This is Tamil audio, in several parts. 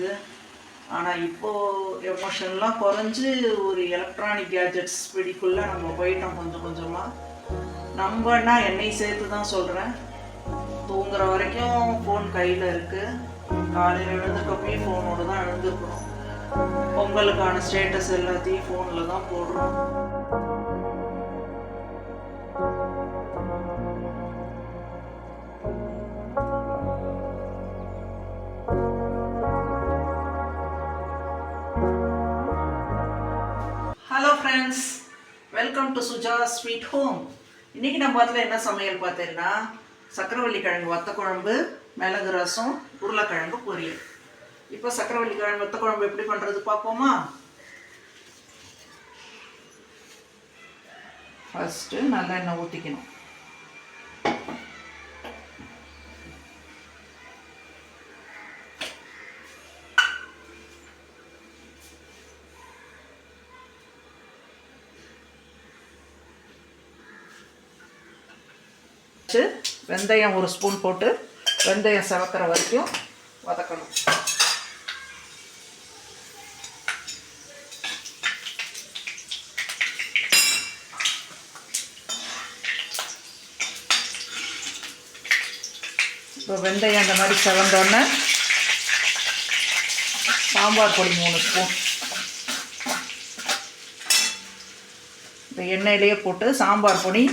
இருந்தது ஆனால் இப்போது எமோஷன்லாம் குறைஞ்சி ஒரு எலக்ட்ரானிக் கேஜெட்ஸ் பிடிக்குள்ளே நம்ம போயிட்டோம் கொஞ்சம் கொஞ்சமாக நம்பன்னா என்னை சேர்த்து தான் சொல்கிறேன் தூங்குற வரைக்கும் ஃபோன் கையில் இருக்குது காலையில் எழுந்துக்கப்பயே ஃபோனோடு தான் எழுந்துருக்குறோம் பொங்கலுக்கான ஸ்டேட்டஸ் எல்லாத்தையும் ஃபோனில் தான் போடுறோம். Friends welcome to Suja sweet home இன்றைக்கி நம்ம பார்த்துல என்ன சமையல் பார்த்தீங்கன்னா சக்கரவள்ளி கிழங்கு வத்த குழம்பு மிளகு ரசம் உருளைக்கிழங்கு பொரியல். இப்போ சக்கரவள்ளி கிழங்கு வத்த குழம்பு எப்படி பண்ணுறது பார்ப்போமா? ஃபஸ்ட்டு நல்லெண்ணெய் ஊற்றிக்கணும் வச்சு வெந்தயம் ஒரு ஸ்பூன் போட்டு வெந்தயம் செவக்கிற வரைக்கும் வதக்கணும். இப்போ வெந்தயம் அந்த மாதிரி செவந்தோடனே சாம்பார் பொடி மூணு ஸ்பூன். இந்த எண்ணெயிலேயே போட்டு சாம்பார் பொடி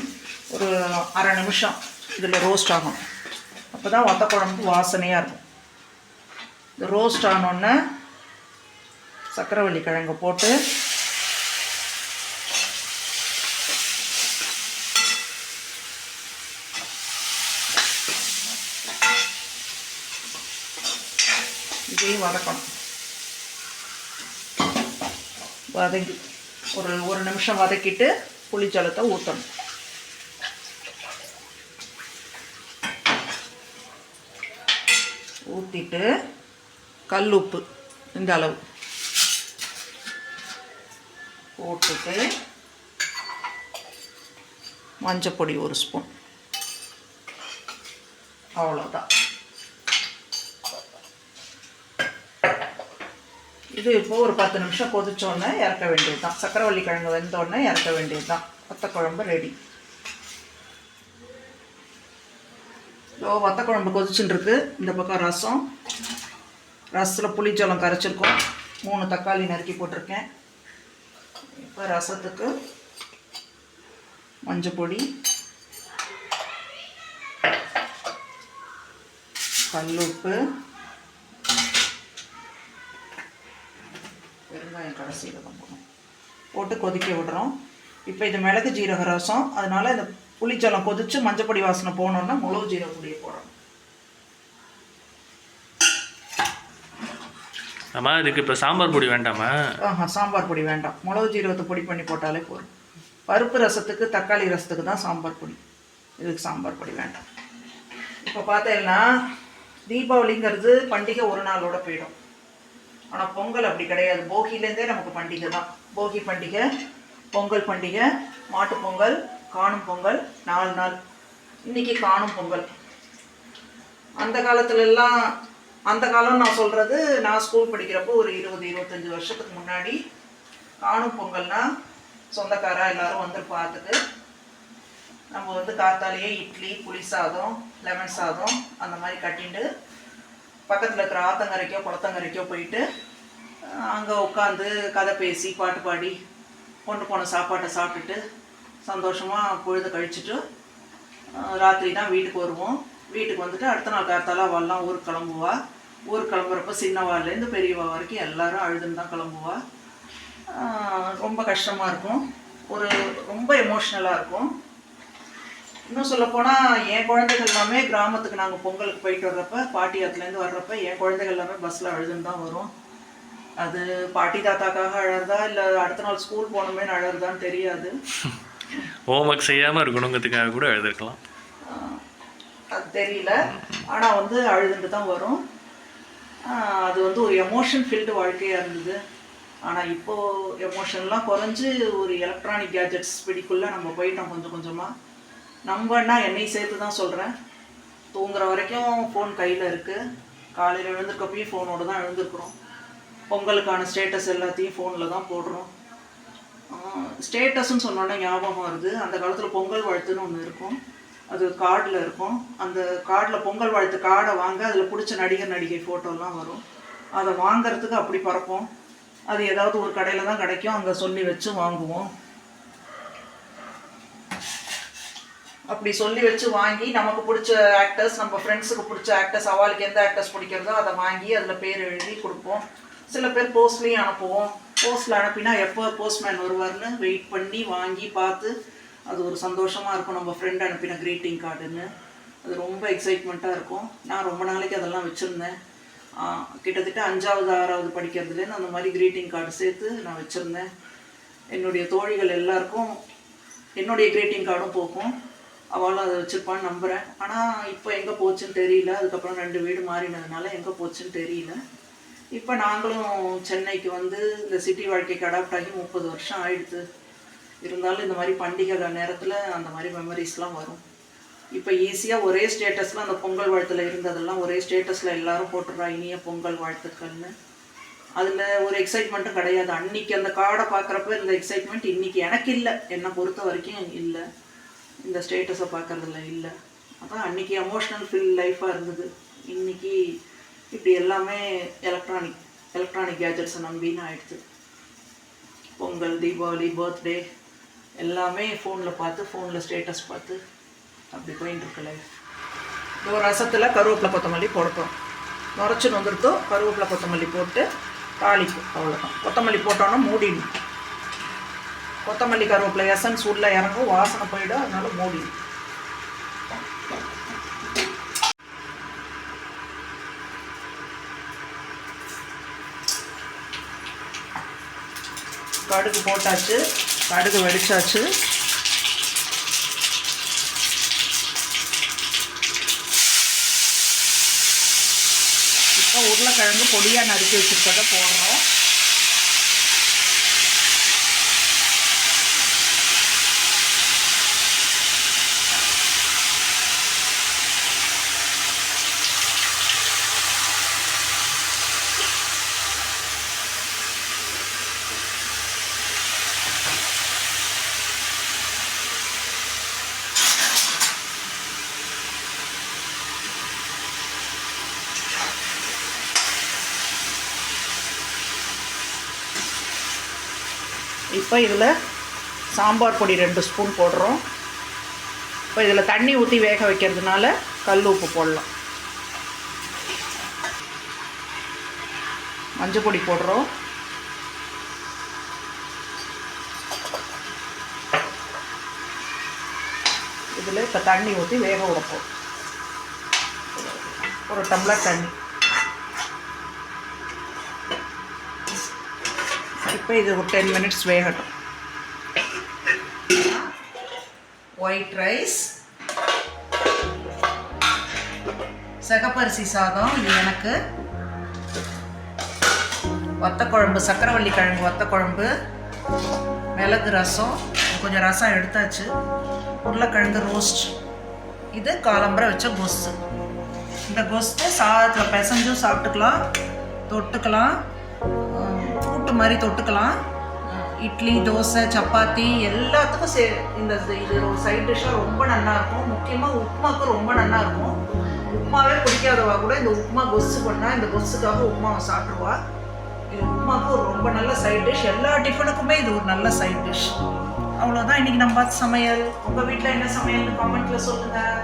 ஒரு அரை நிமிஷம் இதில் ரோஸ்ட் ஆகும். அப்போ தான் வத்த குழம்பு வாசனையாக இருக்கும். இந்த ரோஸ்ட் ஆனோடனே சக்கரவள்ளி கிழங்கு போட்டு இதையும் வதக்கணும். வதக்கி ஒரு ஒரு நிமிஷம் வதக்கிட்டு புளிச்சலத்தை ஊற்றணும் ஊற்றிட்டு கல் உப்பு இந்த அளவு. போட்டுட்டு மஞ்சப்பொடி ஒரு ஸ்பூன். அவ்வளோதான் இது இப்போ ஒரு பத்து நிமிஷம் கொதிச்சோன்னே இறக்க வேண்டியது தான் சக்கரவள்ளி கிழங்கு வெந்தோடனே இறக்க வேண்டியது தான் கொத்த குழம்பு ரெடி இதோ வத்த குழம்பு கொதிச்சுட்டு இருக்கு இந்த பக்கம் ரசம். ரசத்தில் புளிச்சோளம் கரைச்சிருக்கோம். மூணு தக்காளி நறுக்கி போட்டிருக்கேன். இப்போ ரசத்துக்கு மஞ்சள் பொடி கல்லுப்பு வெங்காயம் கடைசியில் தான் போகணும் போட்டு கொதிக்க விடுறோம். இப்போ இது மிளகு ஜீரக ரசம். அதனால் இந்த புளிச்சலம் கொதிச்சு மஞ்சப்பொடி வாசனை போனோன்னா மிளகு ஜீரக பொடியை போடணும். அம்மா இதுக்கு இப்போ சாம்பார் பொடி வேண்டாமா? ஆஹா சாம்பார் பொடி வேண்டாம். மிளகு ஜீரகத்தை பொடி பண்ணி போட்டாலே போதும். பருப்பு ரசத்துக்கு தக்காளி ரசத்துக்கு தான் சாம்பார் பொடி. இதுக்கு சாம்பார் பொடி வேண்டாம். இப்போ பார்த்தேன்னா தீபாவளிங்கிறது பண்டிகை ஒரு நாளோட போயிடும். ஆனால் பொங்கல் அப்படி கிடையாது. போகிலேருந்தே நமக்கு பண்டிகை தான். போகி பண்டிகை பொங்கல் பண்டிகை மாட்டுப் பொங்கல் காணும் பொங்கல் நாலு நாள். இன்னைக்கு காணும் பொங்கல். அந்த காலத்துல எல்லாம் அந்த காலம் நான் சொல்கிறது நான் ஸ்கூல் படிக்கிறப்போ ஒரு இருபது இருபத்தஞ்சி வருஷத்துக்கு முன்னாடி காணும் பொங்கல்னா சொந்தக்காரா எல்லாரும் வந்து பார்த்துட்டு நம்ம வந்து காத்தாலேயே இட்லி புளி சாதம் லெமன் சாதம் அந்த மாதிரி கட்டிட்டு பக்கத்தில் இருக்கிற ஆத்தங்கரைக்கோ குளத்தங்கரைக்கோ போயிட்டு அங்கே உட்காந்து கதை பேசி பாட்டு பாடி கொண்டு போன சாப்பாட்டை சாப்பிட்டுட்டு சந்தோஷமாக பொழுது கழிச்சிட்டு ராத்திரி தான் வீட்டுக்கு வருவோம். வீட்டுக்கு வந்துட்டு அடுத்த நாள் காத்தால அவள்லாம் ஊருக்கு கிளம்புவா. ஊர் கிளம்புறப்ப சின்னவாள்லேருந்து பெரியவா வரைக்கும் எல்லாரும் அழுதுன்னு தான் கிளம்புவா. ரொம்ப கஷ்டமாக இருக்கும். ஒரு ரொம்ப எமோஷ்னலாக இருக்கும். இன்னும் சொல்லப்போனால் என் குழந்தைகள் எல்லாமே கிராமத்துக்கு நாங்கள் பொங்கலுக்கு போயிட்டு வர்றப்ப பாட்டி ஆத்துலேருந்து வர்றப்ப என் குழந்தைகள் எல்லாமே பஸ்ஸில் அழுதுன்னு தான் வரும். அது பாட்டி தாத்தாக்காக அழறதா இல்லை அடுத்த நாள் ஸ்கூல் போகணுமேனு அழறதான்னு தெரியாது. ஹோம் ஒர்க் செய்யாமல் இருக்கணுங்கிறதுக்காக கூட எழுதிருக்கலாம். அது தெரியல. ஆனால் வந்து அழுதுட்டு தான் வரும். அது வந்து ஒரு எமோஷன் ஃபீல்டு வாழ்க்கையாக இருந்தது. ஆனால் இப்போது எமோஷன்லாம் குறைஞ்சி ஒரு எலக்ட்ரானிக் கேஜெட்ஸ் பிடிக்குள்ளே நம்ம போயிட்டோம் கொஞ்சம் கொஞ்சமாக நம்பன்னா என்னையும் சேர்த்து தான் சொல்கிறேன் தூங்குற வரைக்கும் ஃபோன் கையில் இருக்குது காலையில் எழுந்திருக்கப்பையும் ஃபோனோடு தான் எழுந்திருக்கிறோம். பொங்கலுக்கான ஸ்டேட்டஸ் எல்லாத்தையும் ஃபோனில் தான் போடுறோம். ஸ்டேட்டஸ்ன்னு சொன்னோன்னா ஞாபகம் வருது. அந்த காலத்தில் பொங்கல் வாழ்த்துன்னு ஒன்று இருக்கும். அது கார்டில் இருக்கும். அந்த கார்டில் பொங்கல் வாழ்த்து கார்டை வாங்க அதில் பிடிச்ச நடிகர் நடிகை ஃபோட்டோலாம் வரும். அதை வாங்கிறதுக்கு அப்படி பறப்போம். அது ஏதாவது ஒரு கடையில் தான் கிடைக்கும். அங்கே சொல்லி வச்சு வாங்குவோம். அப்படி சொல்லி வச்சு வாங்கி நமக்கு பிடிச்ச ஆக்டர்ஸ் நம்ம ஃப்ரெண்ட்ஸுக்கு பிடிச்ச ஆக்டர்ஸ் அவளுக்கு எந்த ஆக்டர்ஸ் பிடிக்கிறதோ அதை வாங்கி அதில் பேர் எழுதி கொடுப்போம். சில பேர் போஸ்ட்லேயும் அனுப்புவோம். போஸ்ட்டில் அனுப்பினா எப்போ போஸ்ட்மேன் வருவார்னு வெயிட் பண்ணி வாங்கி பார்த்து அது ஒரு சந்தோஷமாக இருக்கும். நம்ம ஃப்ரெண்ட் அனுப்பின க்ரீட்டிங் கார்டுன்னு அது ரொம்ப எக்ஸைட்மெண்ட்டாக இருக்கும். நான் ரொம்ப நாளைக்கு அதெல்லாம் வச்சுருந்தேன். கிட்டத்தட்ட அஞ்சாவது ஆறாவது படிக்கிறதுலேருந்து அந்த மாதிரி க்ரீட்டிங் கார்டு சேர்த்து நான் வச்சுருந்தேன். என்னுடைய தோழிகள் எல்லாருக்கும் என்னுடைய க்ரீட்டிங் கார்டும் போகும். அவளும் அதை வச்சுருப்பான்னு நம்புகிறேன் ஆனால் இப்போ எங்கே போச்சுன்னு தெரியல. அதுக்கப்புறம் ரெண்டு வீடு மாறினதுனால எங்கே போச்சுன்னு தெரியல. இப்போ நாங்களும் சென்னைக்கு வந்து இந்த சிட்டி வாழ்க்கைக்கு அடாப்ட் ஆகி முப்பது வருஷம் ஆயிடுது. இருந்தாலும் இந்த மாதிரி பண்டிகை நேரத்தில் அந்த மாதிரி மெமரிஸ்லாம் வரும். இப்போ ஈஸியாக ஒரே ஸ்டேட்டஸில் அந்த பொங்கல் வாழ்த்துல இருந்ததெல்லாம் ஒரே ஸ்டேட்டஸில் எல்லாரும் போட்டுடுறா இனிய பொங்கல் வாழ்த்துக்கள்னு. அதில் ஒரு எக்ஸைட்மெண்ட்டும் கிடையாது. அன்னைக்கு அந்த கார்டை பார்க்குறப்ப இந்த எக்ஸைட்மெண்ட் இன்றைக்கி எனக்கு இல்லை. என்னை பொறுத்த வரைக்கும் இல்லை. இந்த ஸ்டேட்டஸை பார்க்கறதுல இல்லை. அதான் அன்றைக்கி எமோஷ்னல் ஃபீல் லைஃபாக இருந்தது. இன்னைக்கு இப்படி எல்லாமே எலக்ட்ரானிக் எலக்ட்ரானிக் கேஜெட்ஸை நம்பின்னு ஆயிடுச்சு பொங்கல் தீபாவளி பர்த்டே எல்லாமே ஃபோனில் பார்த்து ஃபோனில் ஸ்டேட்டஸ் பார்த்து அப்படி போயின்னு இருக்கு லைஃப் ரசத்தில் கருவேப்பிலை கொத்தமல்லி போடுறோம் நுரைச்சின்னு வந்துருக்கோ கருவேப்பிலை கொத்தமல்லி போட்டு தாளிக்கும் அவ்வளோதான் கொத்தமல்லி போட்டோன்னா மூடிடும் கொத்தமல்லி கருவேப்பிலை எசன்ஸ் உள்ளே இறங்கும் வாசனை போயிடும் அதனால மூடிடும் கடுகு போட்டாச்சு. கடுகு வெடிச்சாச்சு. இப்போ உருளைக்கிழங்கு பொடியாக நறுக்கி வச்சுருக்கதை போடுறோம். இப்போ இதில் சாம்பார் பொடி ரெண்டு ஸ்பூன் போடுறோம். இப்போ இதில் தண்ணி ஊற்றி வேக வைக்கிறதுனால கல் உப்பு போடலாம். மஞ்சள் பொடி போடுறோம். இதில் இப்போ தண்ணி ஊற்றி வேக விடப்போம். ஒரு டம்ளர் தண்ணி. இப்போ இது ஒரு டென் மினிட்ஸ் வேகட்டும் ஒயிட் ரைஸ் சிகப்பரிசி சாதம் இது எனக்கு வத்த குழம்பு சக்கரவள்ளி கிழங்கு வத்த குழம்பு மிளகு ரசம் கொஞ்சம் ரசம் எடுத்தாச்சு உருளைக்கிழங்கு ரோஸ்ட் இது காலம்பரை வச்ச கொஸ்ஸு இந்த கொஸ்து சாதத்தில் பிசைஞ்சும் சாப்பிட்டுக்கலாம் தொட்டுக்கலாம் மாதிரி தொட்டுக்கலாம். இட்லி தோசை சப்பாத்தி எல்லாத்துக்கும் சே இந்த இது சைட் டிஷ்ஷாக ரொம்ப நல்லா இருக்கும். முக்கியமாக உப்புமாவுக்கு ரொம்ப நல்லா இருக்கும். உப்புமாவே பிடிக்காதவா கூட இந்த உப்புமா கொசு பண்ணால் இந்த கொசுக்காக உப்புமாவை சாப்பிடுவா. இது உப்புமாவுக்கு ஒரு ரொம்ப நல்ல சைட் டிஷ் எல்லா டிஃபனுக்குமே இது ஒரு நல்ல சைட் டிஷ் அவ்வளோதான் இன்னைக்கு நம்ம சமையல். உங்கள் வீட்டில் என்ன சமையல்னு கமெண்ட்டில் சொல்லுங்கள்